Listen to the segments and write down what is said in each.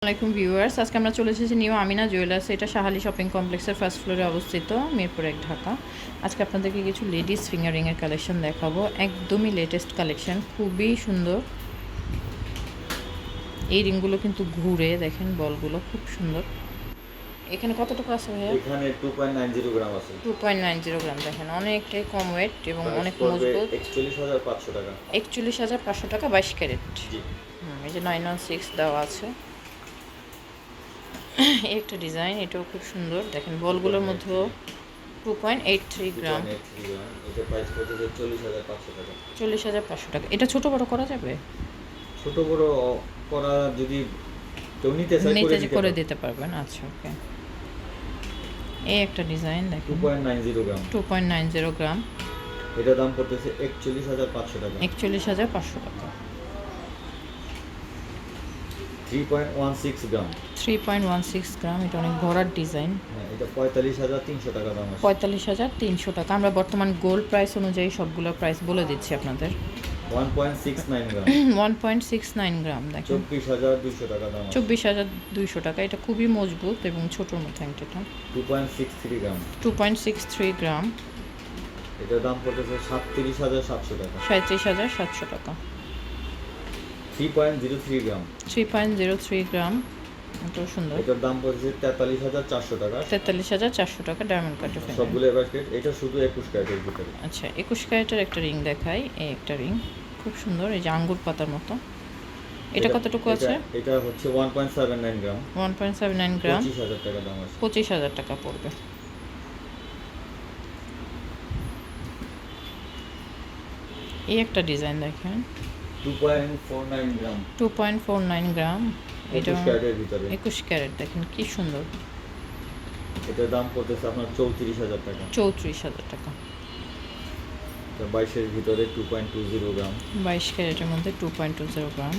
আসসালামাইকুম ভিউয়ার্স আজকে আমরা চলে এসেছি নিউ আমিনা জুয়েলার্স। এটা শাহালি শপিং কমপ্লেক্সের ফার্স্ট ফ্লোরে অবস্থিত মিরপুর এক ঢাকা। আজকে আপনাদেরকে কিছু লেডিস ফিঙ্গারিংয়ের কালেকশন দেখাবো। একদমই লেটেস্ট কালেকশন খুবই সুন্দর। এই রিংগুলো কিন্তু ঘুরে দেখেন বলগুলো খুব সুন্দর। এখানে কত টাকা আছে ভাইয়া? এখানে two point nine zero gram আছে। Two point nine zero gram দেখেন অনেকটাই কম ওয়েট এবং অনেক মজবুত। একচল্লিশ হাজার পাঁচশো টাকা। একচল্লিশ হাজার পাঁচশো টাকা বাইশ ক্যারেট। জি। হুম, এই যে নাইন ওয়ান সিক্স দেওয়া আছে। একটা ডিজাইন এটাও খুব সুন্দর। দেখেন বলগুলোর মধ্যেও two point eight three gram 2.83 gram এটা প্রাইস পড়ছে চল্লিশ হাজার পাঁচশো টাকা। এটা ছোট বড় করা যাবে? ছোট বড় করা যদি কেউ নিতে চায় নিচে করে দিতে পারবেন। আচ্ছা ওকে এই একটা ডিজাইন দেখেন। Point nine zero gram two point nine zero gram এটার দাম পড়তেছে একচল্লিশ হাজার পাঁচশো টাকা। একচল্লিশ হাজার পাঁচশো টাকা। Three point one six gram three point one six gram এটা অনেক ভরার ডিজাইন হ্যাঁ এটা পঁয়তাল্লিশ হাজার তিনশো টাকা দাম আছে। পঁয়তাল্লিশ হাজার তিনশো টাকা। আমরা বর্তমান গোল্ড প্রাইস অনুযায়ী সবগুলোর প্রাইস বলে দিচ্ছি আপনাদের। One point six nine gram one point six nine gram দেখেন। চব্বিশ হাজার দুইশো টাকা দাম চব্বিশ হাজার দুইশো টাকা। এটা খুবই মজবুত এবং ছোটোর মধ্যে আংটিটা two point six three gram two point six three gram এটার দাম পড়তেছে সাতত্রিশ হাজার সাতশো টাকা। সাঁত্রিশ হাজার সাতশো টাকা। Three point zero three gram. Three point zero three gram. এটাও সুন্দর। এটার দাম পড়েছে তেতাল্লিশ হাজার চারশো টাকা। তেতাল্লিশ হাজার চারশো টাকা ডায়মন্ড কাটে সবগুলো এভারকেট এটা শুধু একুশ ক্যারেটের ভিতরে। আচ্ছা একুশ ক্যারেটের একটা রিং দেখাই এই একটা রিং খুব সুন্দর এই যে আঙ্গুর পাতার মতো। এটা কতটুকু আছে? এটা হচ্ছে one point seven nine gram. One point seven nine gram. পঁচিশ হাজার টাকা দাম আছে। পঁচিশ হাজার টাকা পড়বে। এই একটা ডিজাইন দেখেন। Two point four nine gram two point four nine gram এটা একুশ ক্যারেটের ভিতরে। একুশ ক্যারেট দেখেন কি সুন্দর। এটার দাম পড়তেছে আপনার চৌত্রিশ হাজার টাকা। চৌত্রিশ হাজার টাকা। এটা বাইশের ভিতরে two point two zero gram বাইশ ক্যারেটের মধ্যে two point two zero gram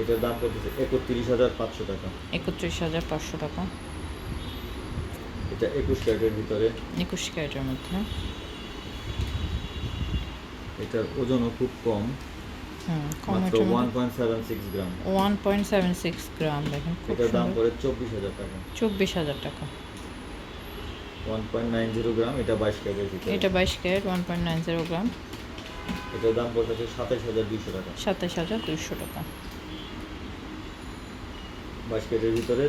এটার দাম পড়তেছে একত্রিশ হাজার পাঁচশো টাকা। একত্রিশ হাজার পাঁচশো টাকা। এটা একুশ ক্যারেটের ভিতরে। একুশ ক্যারেটের মধ্যে। এটার ওজনও খুব কম। মাত্র গ্রাম। দেখেন এটার দাম পড়ে টাকা। চব্বিশ হাজার টাকা। One point nine zero gram এটা এটা বাইশ carat one point nine zero gram. এটার দাম পড়তেছে টাকা। সাতাশ হাজার দুইশো টাকা। বাইশ ক্যারেটের ভিতরে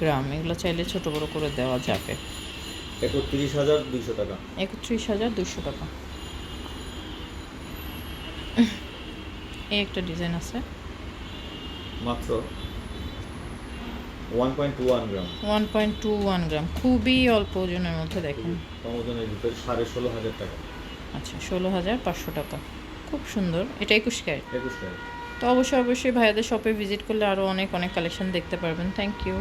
গ্রাম। এগুলো চাইলে ছোটো বড়ো করে দেওয়া যাবে। একত্রিশ হাজার দুইশো টাকা। একত্রিশ হাজার দুশো টাকা। এই একটা ডিজাইন আছে। মাত্র one point two one gram. One point two one gram. খুবই অল্প ওজনের মধ্যে দেখেন। কম ওজনের ভিতরে সাড়ে ষোলো হাজার টাকা। আচ্ছা ষোলো হাজার পাঁচশো টাকা। খুব সুন্দর। এটা একুশ ক্যারেট। একুশ টাকা তো অবশ্যই অবশ্যই ভাইয়াদের শপে ভিজিট করলে আরও অনেক অনেক কালেকশন দেখতে পারবেন। Thank you